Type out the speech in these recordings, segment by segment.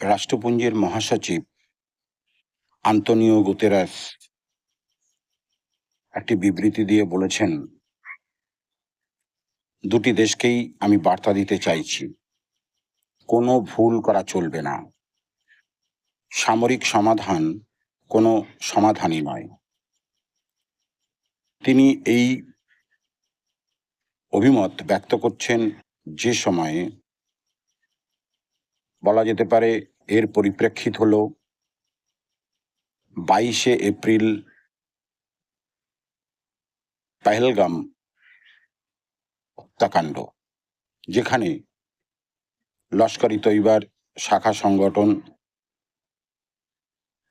রাষ্ট্রপুঞ্জের মহাসচিব Antonio Guterres একটি বিবৃতি দিয়ে বলেছেন, দুটি দেশকেই আমি বার্তা দিতে চাইছি। কোনো ভুল করা চলবে না। সামরিক সমাধান কোনো সমাধানই নয়। তিনি এই অভিমত ব্যক্ত করছেন যে সময়ে বলা যেতে পারে, এর পরিপ্রেক্ষিত হল বাইশে এপ্রিল পেহেলগাম হত্যাকাণ্ড, যেখানে লস্করি তৈবার শাখা সংগঠন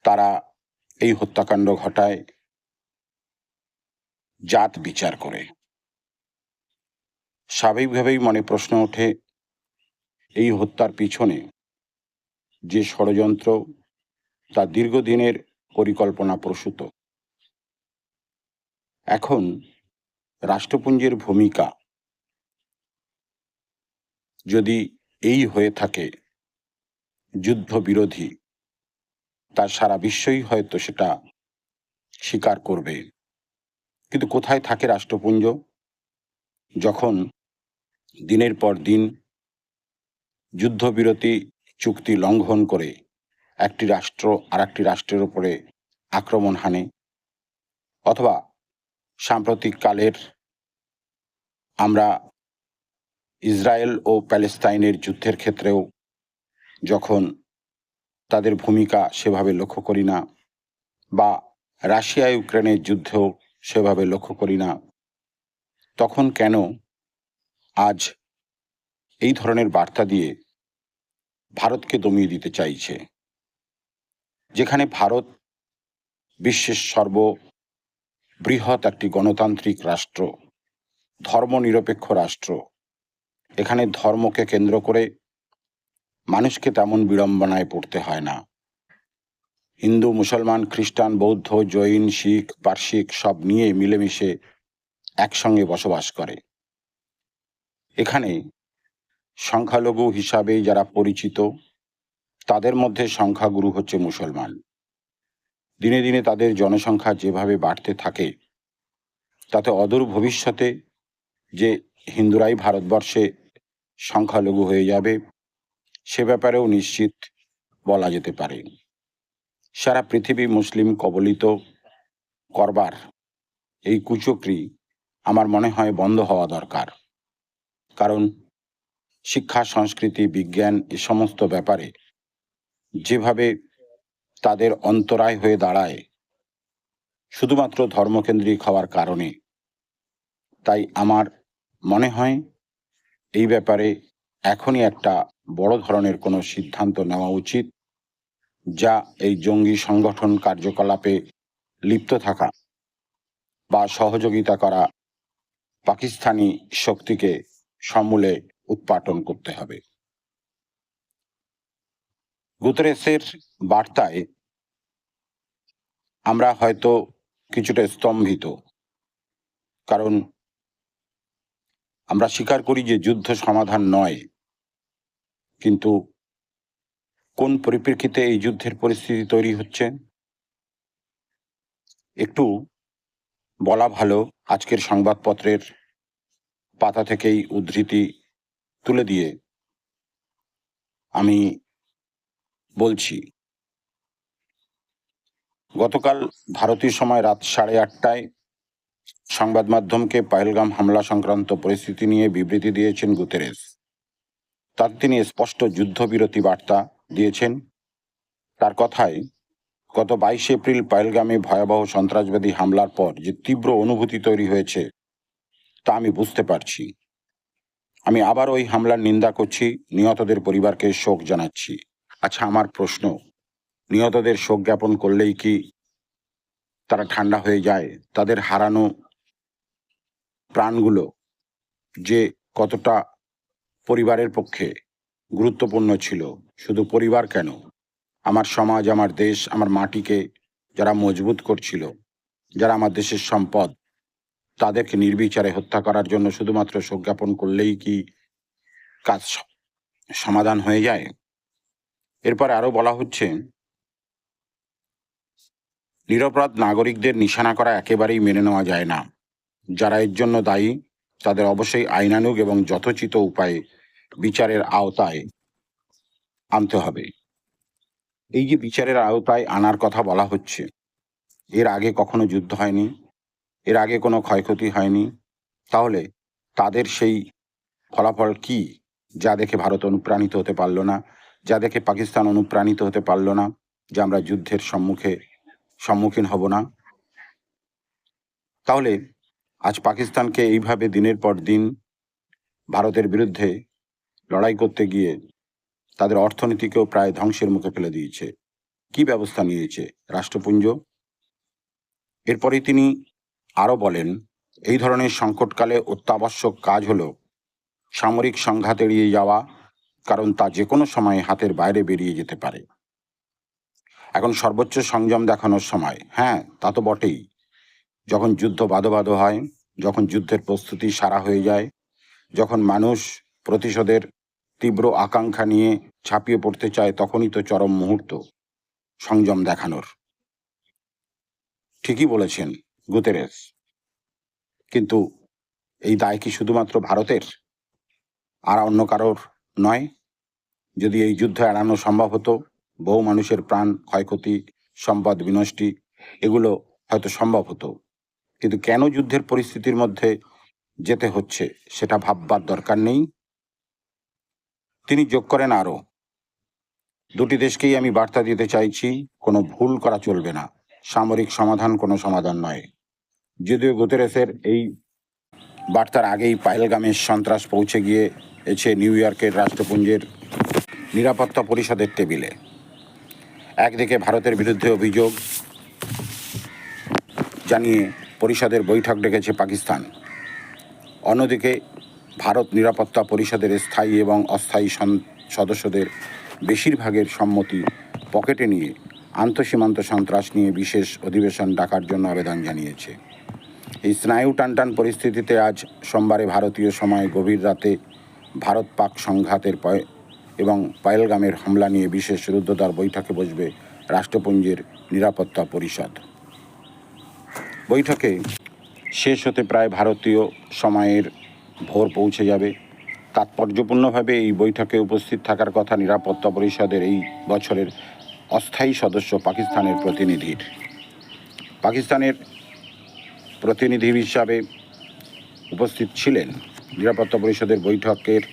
তারা এই হত্যাকাণ্ড ঘটায়, জাত বিচার করে। স্বাভাবিকভাবেই মনে প্রশ্ন ওঠে, এই হত্যার পিছনে যে ষড়যন্ত্র তা দীর্ঘদিনের পরিকল্পনা প্রসূত। এখন রাষ্ট্রপুঞ্জের ভূমিকা যদি এই হয়ে থাকে যুদ্ধ বিরোধী তা সারা বিশ্বই হয়তো সেটা স্বীকার করবে। কিন্তু কোথায় থাকে রাষ্ট্রপুঞ্জ? যখন দিনের পর দিন যুদ্ধবিরতি চুক্তি লঙ্ঘন করে একটি রাষ্ট্র আর একটি রাষ্ট্রের উপরে আক্রমণ হানে অথবা সাম্প্রতিক কালের আমরা ইসরায়েল ও প্যালেস্তাইনের যুদ্ধের ক্ষেত্রেও যখন তাদের ভূমিকা সেভাবে লক্ষ্য করি না বা রাশিয়া ইউক্রেনের যুদ্ধেও সেভাবে লক্ষ্য করি না, তখন কেন আজ এই ধরনের বার্তা দিয়ে ভারতকে দমিয়ে দিতে চাইছে। যেখানে ভারত বিশ্বের সর্ব বৃহৎ একটি গণতান্ত্রিক রাষ্ট্র, ধর্মনিরপেক্ষ রাষ্ট্র। এখানে ধর্মকে কেন্দ্র করে মানুষকে তেমন বিড়ম্বনায় পড়তে হয় না। হিন্দু, মুসলমান, খ্রিস্টান, বৌদ্ধ, জৈন, শিখ পার্সিক সব নিয়ে মিলেমিশে একসঙ্গে বসবাস করে। এখানে সংখ্যালঘু হিসাবে যারা পরিচিত, তাদের মধ্যে সংখ্যাগুরু হচ্ছে মুসলমান। দিনে দিনে তাদের জনসংখ্যা যেভাবে বাড়তে থাকে, তাতে অদূর ভবিষ্যতে যে হিন্দুরাই ভারতবর্ষে সংখ্যালঘু হয়ে যাবে, সে ব্যাপারেও নিশ্চিত বলা যেতে পারে। সারা পৃথিবী মুসলিম কবলিত করবার এই কুচক্রি আমার মনে হয় বন্ধ হওয়া দরকার। কারণ শিক্ষা, সংস্কৃতি, বিজ্ঞান এ সমস্ত ব্যাপারে যেভাবে তাদের অন্তরায় হয়ে দাঁড়ায়, শুধুমাত্র ধর্মকেন্দ্রিক হওয়ার কারণে। তাই আমার মনে হয় এই ব্যাপারে এখনই একটা বড় ধরনের কোনো সিদ্ধান্ত নেওয়া উচিত, যা এই জঙ্গি সংগঠন কার্যকলাপে লিপ্ত থাকা বা সহযোগিতা করা পাকিস্তানি শক্তিকে সমূলে উৎপাটন করতে হবে। গুতরেসের বার্তায় আমরা হয়তো কিছুটা স্তম্ভিত, কারণ আমরা স্বীকার করি যে যুদ্ধ সমাধান নয়, কিন্তু কোন পরিপ্রেক্ষিতে এই যুদ্ধের পরিস্থিতি তৈরি হচ্ছে? একটু বলা ভালো, আজকের সংবাদপত্রের পাতা থেকেই উদ্ধৃতি তুলে দিয়ে আমি বলছি, গতকাল ভারতীয় সময় রাত সাড়ে আটটায় সংবাদ মাধ্যমকে পাহেলগাম হামলা সংক্রান্ত পরিস্থিতি নিয়ে বিবৃতি দিয়েছেন গুতেরেস। তাতে তিনি স্পষ্ট যুদ্ধবিরতি বার্তা দিয়েছেন। তার কথায়, গত বাইশে এপ্রিল পাহেলগামে ভয়াবহ সন্ত্রাসবাদী হামলার পর যে তীব্র অনুভূতি তৈরি হয়েছে, তা আমি বুঝতে পারছি। আমি আবার ওই হামলার নিন্দা করছি, নিহতদের পরিবারকে শোক জানাচ্ছি। আচ্ছা আমার প্রশ্ন, নিহতদের শোক জ্ঞাপন করলেই কি তারা ঠান্ডা হয়ে যায়? তাদের হারানো প্রাণগুলো যে কতটা পরিবারের পক্ষে গুরুত্বপূর্ণ ছিল, শুধু পরিবার কেন? আমার সমাজ, আমার দেশ, আমার মাটিকে যারা মজবুত করছিল, যারা আমার দেশের সম্পদ তাদেরকে নির্বিচারে হত্যা করার জন্য শুধুমাত্র শোক জ্ঞাপন করলেই কি কাজ সমাধান হয়ে যায়? এরপরে আরও বলা হচ্ছে, নিরপরাধ নাগরিকদের নিশানা করা একেবারেই মেনে নেওয়া যায় না। যারা এর জন্য দায়ী, তাদের অবশ্যই আইনানুগ এবং যথোচিত উপায়ে বিচারের আওতায় আনতে হবে। এই যে বিচারের আওতায় আনার কথা বলা হচ্ছে, এর আগে কখনো যুদ্ধ হয়নি? এর আগে কোনো ক্ষয়ক্ষতি হয়নি। তাহলে তাদের সেই ফলাফল কি? যা দেখে ভারত অনুপ্রাণিত হতে পারল না, যা দেখে পাকিস্তান অনুপ্রাণিত হতে পারল না, যে আমরা যুদ্ধের সম্মুখে, সম্মুখীন হব না। তাহলে আজ পাকিস্তানকে এইভাবে দিনের পর দিন ভারতের বিরুদ্ধে লড়াই করতে গিয়ে তাদের অর্থনীতিকেও প্রায় ধ্বংসের মুখে ফেলে দিয়েছে। কি ব্যবস্থা নিয়েছে রাষ্ট্রপুঞ্জ? এরপরে তিনি আরও বলেন, এই ধরনের সংকটকালে অত্যাবশ্যক কাজ হলো সামরিক সংঘাত এড়িয়ে যাওয়া, কারণ তা যে কোনো সময় হাতের বাইরে বেরিয়ে যেতে পারে। এখন সর্বোচ্চ সংযম দেখানোর সময়। হ্যাঁ তা তো বটেই। যখন যুদ্ধ বাদো হয়, যখন যুদ্ধের প্রস্তুতি সারা হয়ে যায়, যখন মানুষ প্রতিশোধের তীব্র আকাঙ্ক্ষা নিয়ে ছাপিয়ে পড়তে চায়, তখনই তো চরম মুহূর্ত সংযম দেখানোর। ঠিকই বলেছেন। গুতেরেস কিন্তু এই দায় কি শুধুমাত্র ভারতের? আর অন্য কারোর নয়? যদি এই যুদ্ধ এড়ানো সম্ভব হতো, বহু মানুষের প্রাণ, ক্ষয়ক্ষতি, সম্পদ, বিনষ্টি, এগুলো হয়তো সম্ভব হতো। কিন্তু কেন যুদ্ধের পরিস্থিতির মধ্যে যেতে হচ্ছে, সেটা ভাববার দরকার নেই। তিনি যোগ করেন আরও, দুটি দেশকেই আমি বার্তা দিতে চাইছি, কোনো ভুল করা চলবে না। সামরিক সমাধান কোনো সমাধান নয়। যদিও গুতেরেসের এই বার্তার আগেই পায়েলগামের সন্ত্রাস পৌঁছে গিয়ে এছে নিউ ইয়র্কের রাষ্ট্রপুঞ্জের নিরাপত্তা পরিষদের টেবিলে। একদিকে ভারতের বিরুদ্ধে অভিযোগ জানিয়ে পরিষদের বৈঠক ডেকেছে পাকিস্তান। অন্যদিকে ভারত নিরাপত্তা পরিষদের স্থায়ী এবং অস্থায়ী সদস্যদের বেশিরভাগের সম্মতি পকেটে নিয়ে আন্তঃসীমান্ত সন্ত্রাস নিয়ে বিশেষ অধিবেশন ডাকার জন্য আবেদন জানিয়েছে। এই স্নায়ু টানটান পরিস্থিতিতে আজ সোমবারে ভারতীয় সময় গভীর রাতে ভারত পাক সংঘাতের পয়- এবং পায়েলগামের হামলা নিয়ে বিশেষ রুদ্ধদ্বার বৈঠকে বসবে রাষ্ট্রপুঞ্জের নিরাপত্তা পরিষদ। বৈঠকে শেষ হতে প্রায় ভারতীয় সময়ের ভোর পৌঁছে যাবে। তাৎপর্যপূর্ণভাবে এই বৈঠকে উপস্থিত থাকার কথা নিরাপত্তা পরিষদের এই বছরের অস্থায়ী সদস্য পাকিস্তানের প্রতিনিধির। পাকিস্তানের প্রতিনিধি হিসাবে উপস্থিত ছিলেন। নিরাপত্তা পরিষদের বৈঠকের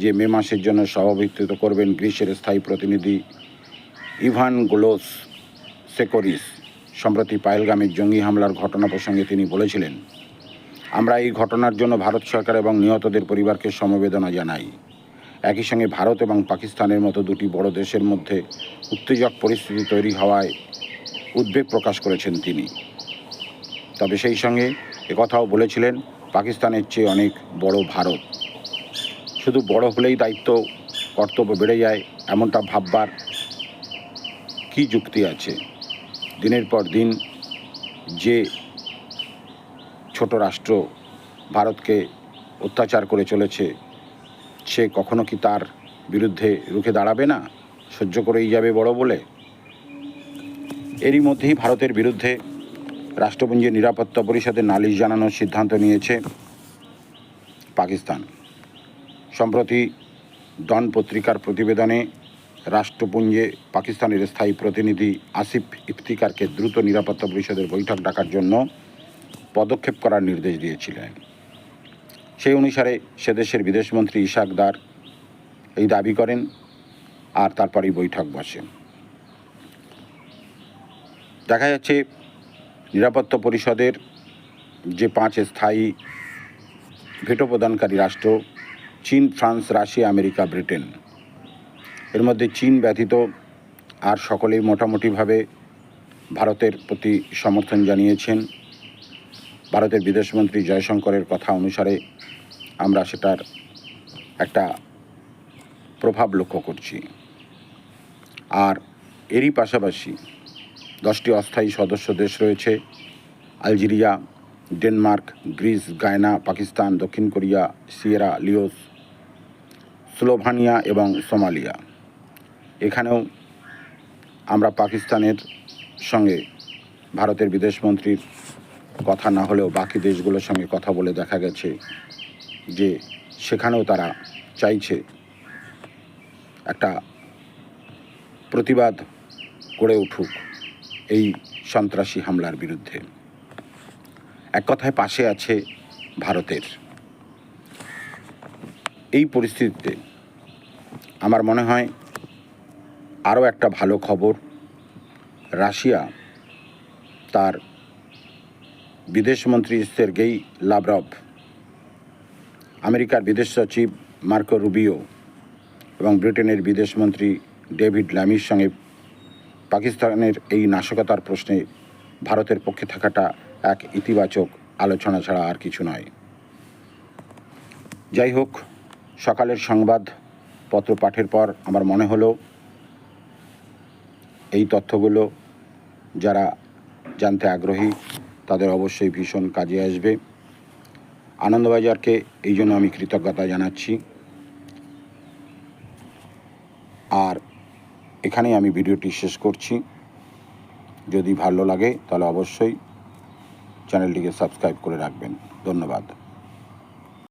যে মে মাসের জন্য সভাপতিত্ব করবেন গ্রিসের স্থায়ী প্রতিনিধি ইভান গোলোস সেকোরিস, সম্প্রতি পায়েলগামের জঙ্গি হামলার ঘটনা প্রসঙ্গে তিনি বলেছিলেন, আমরা এই ঘটনার জন্য ভারত সরকার এবং নিহতদের পরিবারকে সমবেদনা জানাই। একই সঙ্গে ভারত এবং পাকিস্তানের মতো দুটি বড় দেশের মধ্যে উত্তেজক পরিস্থিতি তৈরি হওয়ায় উদ্বেগ প্রকাশ করেছেন তিনি। তবে সেই সঙ্গে একথাও বলেছিলেন পাকিস্তানের চেয়ে অনেক বড় ভারত। শুধু বড় হলেই দায়িত্ব, কর্তব্য বেড়ে যায় এমনটা ভাববার কি যুক্তি আছে? দিনের পর দিন যে ছোট রাষ্ট্র ভারতকে অত্যাচার করে চলেছে, সে কখনো কি তার বিরুদ্ধে রুখে দাঁড়াবে না? সহ্য করেই যাবে বড় বলে? এরই মধ্যেই ভারতের বিরুদ্ধে রাষ্ট্রপুঞ্জের নিরাপত্তা পরিষদে নালিশ জানানোর সিদ্ধান্ত নিয়েছে পাকিস্তান। সম্প্রতি ডন পত্রিকার প্রতিবেদনে রাষ্ট্রপুঞ্জে পাকিস্তানের স্থায়ী প্রতিনিধি আসিফ ইফতিকারকে দ্রুত নিরাপত্তা পরিষদের বৈঠক ডাকার জন্য পদক্ষেপ করার নির্দেশ দিয়েছিলেন। সেই অনুসারে সে দেশের বিদেশমন্ত্রী ইশাক দার এই দাবি করেন আর তারপরেই বৈঠক বসে। দেখা যাচ্ছে নিরাপত্তা পরিষদের যে পাঁচ স্থায়ী ভেটো প্রদানকারী রাষ্ট্র, চীন, ফ্রান্স, রাশিয়া, আমেরিকা, ব্রিটেন। এর মধ্যে চীন ব্যতীত আর সকলেই মোটামুটিভাবে ভারতের প্রতি সমর্থন জানিয়েছেন। ভারতের বিদেশমন্ত্রী জয়শঙ্করের কথা অনুসারে আমরা সেটার একটা প্রভাব লক্ষ্য করছি। আর এরই পাশাপাশি দশটি অস্থায়ী সদস্য দেশ রয়েছে। Algeria, Denmark, Greece, Guyana, Pakistan, দক্ষিণ কোরিয়া, সিয়েরা, লিওস, স্লোভানিয়া এবং সোমালিয়া। এখানেও আমরা পাকিস্তানের সঙ্গে ভারতের বিদেশমন্ত্রীর কথা না হলেও বাকি দেশগুলোর সঙ্গে কথা বলে দেখা গেছে যে সেখানেও তারা চাইছে একটা প্রতিবাদ গড়ে উঠুক। এই সন্ত্রাসী হামলার বিরুদ্ধে। এক কথায় পাশে আছে ভারতের। এই পরিস্থিতিতে আমার মনে হয় আরও একটা ভালো খবর, রাশিয়া তার বিদেশমন্ত্রী সের্গেই লাভরভ আমেরিকার বিদেশ সচিব মার্কো রুবিও এবং ব্রিটেনের বিদেশমন্ত্রী ডেভিড ল্যামির সঙ্গে পাকিস্তানের এই নাশকতার প্রশ্নে ভারতের পক্ষে থাকাটা এক ইতিবাচক আলোচনা ছাড়া আর কিছু নয়। যাই হোক, সকালের সংবাদ পত্র পাঠের পর আমার মনে হলো, এই তথ্যগুলো যারা জানতে আগ্রহী, তাদের অবশ্যই ভীষণ কাজে আসবে। আনন্দবাজারকে এই জন্য আমি কৃতজ্ঞতা জানাচ্ছি। আর এখানেই আমি ভিডিওটি শেষ করছি। যদি ভালো লাগে, তাহলে অবশ্যই চ্যানেলটিকে সাবস্ক্রাইব করে রাখবেন। ধন্যবাদ।